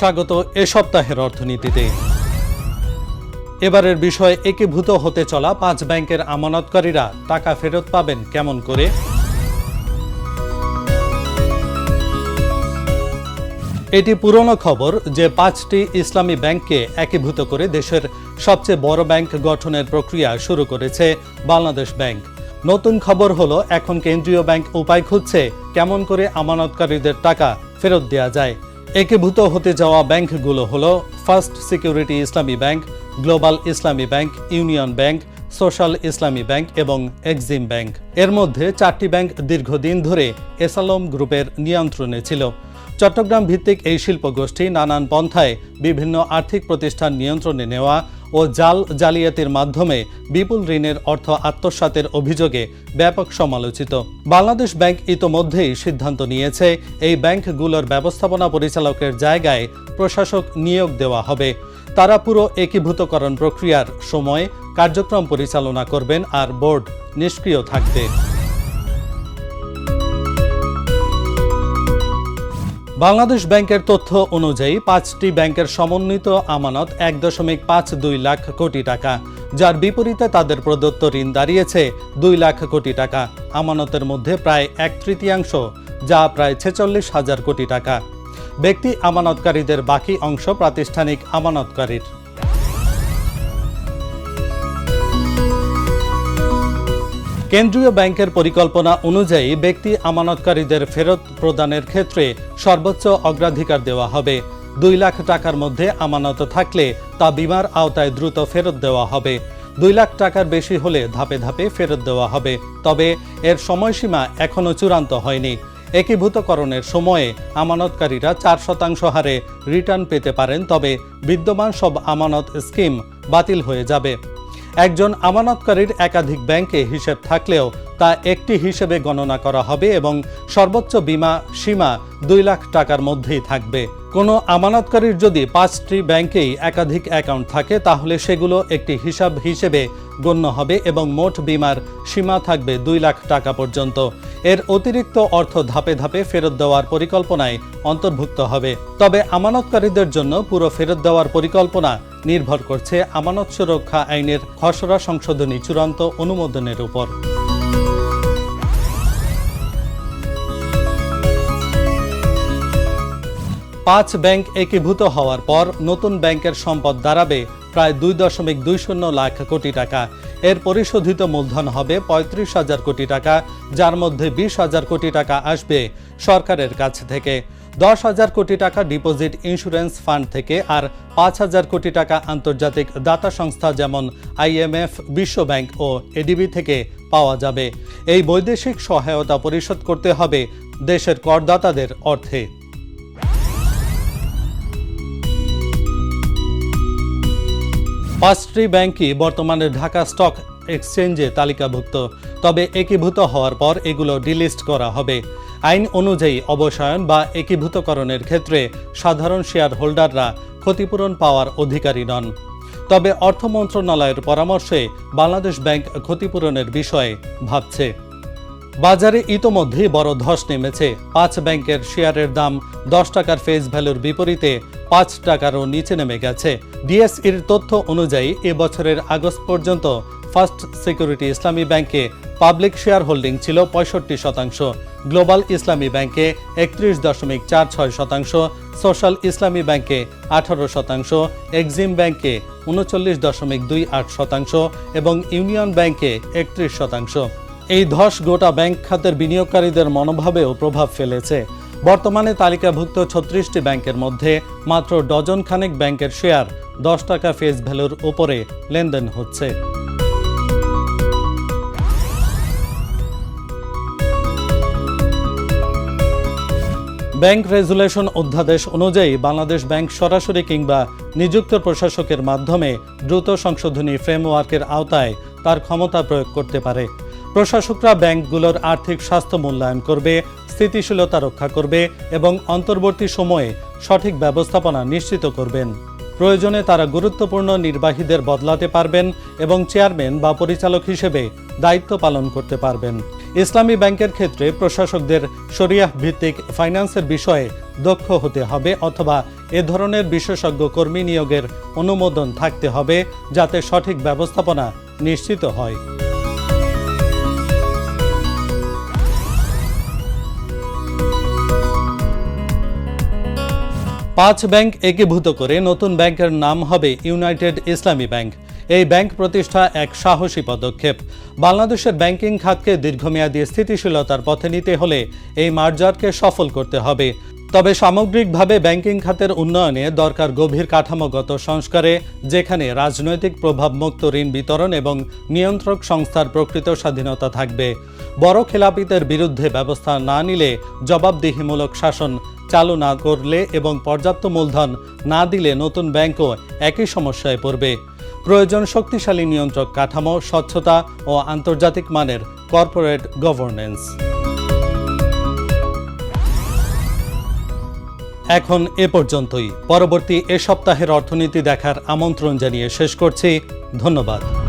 স্বাগত এ সপ্তাহের অর্থনীতিতে। এবারের বিষয়ে একীভূত হতে চলা পাঁচ ব্যাংকের আমানতকারীরা টাকা ফেরত পাবেন কেমন করে? এটি পুরনো খবর যে পাঁচটি ইসলামী ব্যাংককে একীভূত করে দেশের সবচেয়ে বড় ব্যাংক গঠনের প্রক্রিয়া শুরু করেছে বাংলাদেশ ব্যাংক। নতুন খবর হলো, এখন কেন্দ্রীয় ব্যাংক উপায় খুঁজছে কেমন করে আমানতকারীদের টাকা ফেরত দেওয়া যায়। একীভূত হতে যাওয়া ব্যাংকগুলো হলো first security Islami bank, global Islami bank, union bank, social Islami bank এবং এক্সিম ব্যাংক। এর মধ্যে চারটি ব্যাংক দীর্ঘদিন ধরে এসালম গ্রুপের নিয়ন্ত্রণে ছিল। চট্টগ্রাম ভিত্তিক এই শিল্পগোষ্ঠী নানান পন্থায় বিভিন্ন আর্থিক প্রতিষ্ঠান নিয়ন্ত্রণে নেওয়া ও জাল জালিয়াতির মাধ্যমে বিপুল ঋণের অর্থ আত্মসাতের অভিযোগে ব্যাপক সমালোচিত। বাংলাদেশ ব্যাংক ইতোমধ্যেই সিদ্ধান্ত নিয়েছে, এই ব্যাংকগুলোর ব্যবস্থাপনা পরিচালকের জায়গায় প্রশাসক নিয়োগ দেওয়া হবে। তারা পুরো একীভূতকরণ প্রক্রিয়ার সময় কার্যক্রম পরিচালনা করবেন আর বোর্ড নিষ্ক্রিয় থাকবে। বাংলাদেশ ব্যাংকের তথ্য অনুযায়ী পাঁচটি ব্যাংকের সমন্বিত আমানত এক দশমিক পাঁচ দুই লাখ কোটি টাকা, যার বিপরীতে তাদের প্রদত্ত ঋণ দাঁড়িয়েছে দুই লাখ কোটি টাকা। আমানতের মধ্যে প্রায় এক তৃতীয়াংশ, যা প্রায় ছেচল্লিশ হাজার কোটি টাকা। ব্যক্তি আমানতকারীদের বাকি অংশ প্রাতিষ্ঠানিক আমানতকারীর। কেন্দ্রীয় ব্যাংকের পরিকল্পনা অনুযায়ী ব্যক্তি আমানতকারীদের ফেরত প্রদানের ক্ষেত্রে সর্বোচ্চ অগ্রাধিকার দেওয়া হবে। দুই লাখ টাকার মধ্যে আমানত থাকলে তা বিমার আওতায় দ্রুত ফেরত দেওয়া হবে। দুই লাখ টাকার বেশি হলে ধাপে ধাপে ফেরত দেওয়া হবে। তবে এর সময়সীমা এখনও চূড়ান্ত হয়নি। একীভূতকরণের সময়ে আমানতকারীরা চার শতাংশ হারে রিটার্ন পেতে পারেন, তবে বিদ্যমান সব আমানত স্কিম বাতিল হয়ে যাবে। একজন আমানতকারীর একাধিক ব্যাংকে হিসেব থাকলেও তা একটি হিসেবে গণনা করা হবে এবং সর্বোচ্চ বিমা সীমা দুই লাখ টাকার মধ্যেই থাকবে। কোনো আমানতকারীর যদি পাঁচটি ব্যাংকেই একাধিক অ্যাকাউন্ট থাকে, তাহলে সেগুলো একটি হিসাব হিসেবে গণ্য হবে এবং মোট বিমার সীমা থাকবে দুই লাখ টাকা পর্যন্ত। এর অতিরিক্ত অর্থ ধাপে ধাপে ফেরত দেওয়ার পরিকল্পনায় অন্তর্ভুক্ত হবে। তবে আমানতকারীদের জন্য পুরো ফেরত দেওয়ার পরিকল্পনা নির্ভর করছে আমানত সুরক্ষা আইনের খসড়া সংশোধনী চূড়ান্ত অনুমোদনের উপর। পাঁচ ব্যাংক একীভূত হওয়ার পর নতুন ব্যাংকের সম্পদ দাঁড়াবে প্রায় দুই দশমিক দুই শূন্য লাখ কোটি টাকা। এর পরিশোধিত মূলধন হবে পঁয়ত্রিশ হাজার কোটি টাকা, যার মধ্যে বিশ হাজার কোটি টাকা আসবে সরকারের কাছ থেকে। দশ হাজার কোটি টাকা ডিপোজিট ইন্স্যুরেন্স ফান্ড থেকে আর পাঁচ হাজার কোটি টাকা আন্তর্জাতিক দাতা সংস্থা যেমন আইএমএফ বিশ্বব্যাংক ও এডিবি থেকে পাওয়া যাবে। এই বৈদেশিক সহায়তা পরিশোধ করতে হবে দেশের করদাতাদের অর্থে। পাঁচটি ব্যাংকই বর্তমানে ঢাকা স্টক এক্সচেঞ্জে তালিকাভুক্ত। তবে একীভূত হওয়ার পর এগুলো ডিলিস্ট করা হবে। আইন অনুযায়ী অবসায়ন বা একীভূতকরণের ক্ষেত্রে সাধারণ শেয়ার হোল্ডাররা ক্ষতিপূরণ পাওয়ার অধিকারী নন। তবে অর্থ মন্ত্রণালয়ের পরামর্শে বাংলাদেশ ব্যাংক ক্ষতিপূরণের বিষয়ে ভাবছে। বাজারে ইতোমধ্যেই বড় ধস নেমেছে। পাঁচ ব্যাংকের শেয়ারের দাম দশ টাকার ফেস ভ্যালুর বিপরীতে পাঁচ টাকারও নিচে নেমে গেছে। ডিএসইর তথ্য অনুযায়ী, এ বছরের আগস্ট পর্যন্ত ফার্স্ট সিকিউরিটি ইসলামী ব্যাংকে পাবলিক শেয়ার হোল্ডিং ছিল পঁয়ষট্টি শতাংশ, গ্লোবাল ইসলামী ব্যাংকে একত্রিশ দশমিক চার ছয় শতাংশ, সোশ্যাল ইসলামী ব্যাংকে আঠারো শতাংশ, এক্সিম ব্যাংকে উনচল্লিশ দশমিক দুই আট শতাংশ এবং ইউনিয়ন ব্যাংকে একত্রিশ শতাংশ। এই ধস গোটা ব্যাংক খাতের বিনিয়োগকারীদের মনোভাবেও প্রভাব ফেলেছে। বর্তমানে তালিকাভুক্ত ছত্রিশটি ব্যাংকের মধ্যে মাত্র ডজন খানেক ব্যাংকের শেয়ার দশ টাকা ফেস ভ্যালুর উপরে লেনদেন হচ্ছে। ব্যাংক রেজুলেশন অধ্যাদেশ অনুযায়ী বাংলাদেশ ব্যাংক সরাসরি কিংবা নিযুক্ত প্রশাসকের মাধ্যমে দ্রুত সংশোধনী ফ্রেমওয়ার্কের আওতায় তার ক্ষমতা প্রয়োগ করতে পারে। প্রশাসকরা ব্যাংকগুলোর আর্থিক স্বাস্থ্য মূল্যায়ন করবে স্থিতিশীলতা রক্ষা করবে এবং অন্তর্বর্তী সময়ে সঠিক ব্যবস্থাপনা নিশ্চিত করবেন। প্রয়োজনে তারা গুরুত্বপূর্ণ নির্বাহীদের বদলাতে পারবেন এবং চেয়ারম্যান বা পরিচালক হিসেবে দায়িত্ব পালন করতে পারবেন। ইসলামী ব্যাংকের ক্ষেত্রে প্রশাসকদের শরিয়াহ ভিত্তিক ফাইন্যান্সের বিষয়ে দক্ষ হতে হবে অথবা এ ধরনের বিশেষজ্ঞ কর্মী নিয়োগের অনুমোদন থাকতে হবে যাতে সঠিক ব্যবস্থাপনা নিশ্চিত হয়। পাঁচ ব্যাংক একীভূত করে নতুন ব্যাংকের নাম হবে ইউনাইটেড ইসলামী ব্যাংক। এই ব্যাংক প্রতিষ্ঠা এক সাহসী পদক্ষেপ। বাংলাদেশের ব্যাংকিং খাতকে দীর্ঘমেয়াদী স্থিতিশীলতার পথে নিতে হলে এই মার্জারকে সফল করতে হবে। তবে সামগ্রিকভাবে ব্যাংকিং খাতের উন্নয়নে দরকার গভীর কাঠামোগত সংস্কারে, যেখানে রাজনৈতিক প্রভাবমুক্ত ঋণ বিতরণ এবং নিয়ন্ত্রক সংস্থার প্রকৃত স্বাধীনতা থাকবে। বড় খেলাপিদের বিরুদ্ধে ব্যবস্থা না নিলে জবাবদিহিমূলক শাসন চালু না করলে এবং পর্যাপ্ত মূলধন না দিলে নতুন ব্যাংকও একই সমস্যায় পড়বে। প্রয়োজন শক্তিশালী নিয়ন্ত্রক কাঠামো, স্বচ্ছতা ও আন্তর্জাতিক মানের কর্পোরেট গভর্নেন্স। এখন এ পর্যন্তই। পরবর্তী এ সপ্তাহের অর্থনীতি দেখার আমন্ত্রণ জানিয়ে শেষ করছি। ধন্যবাদ।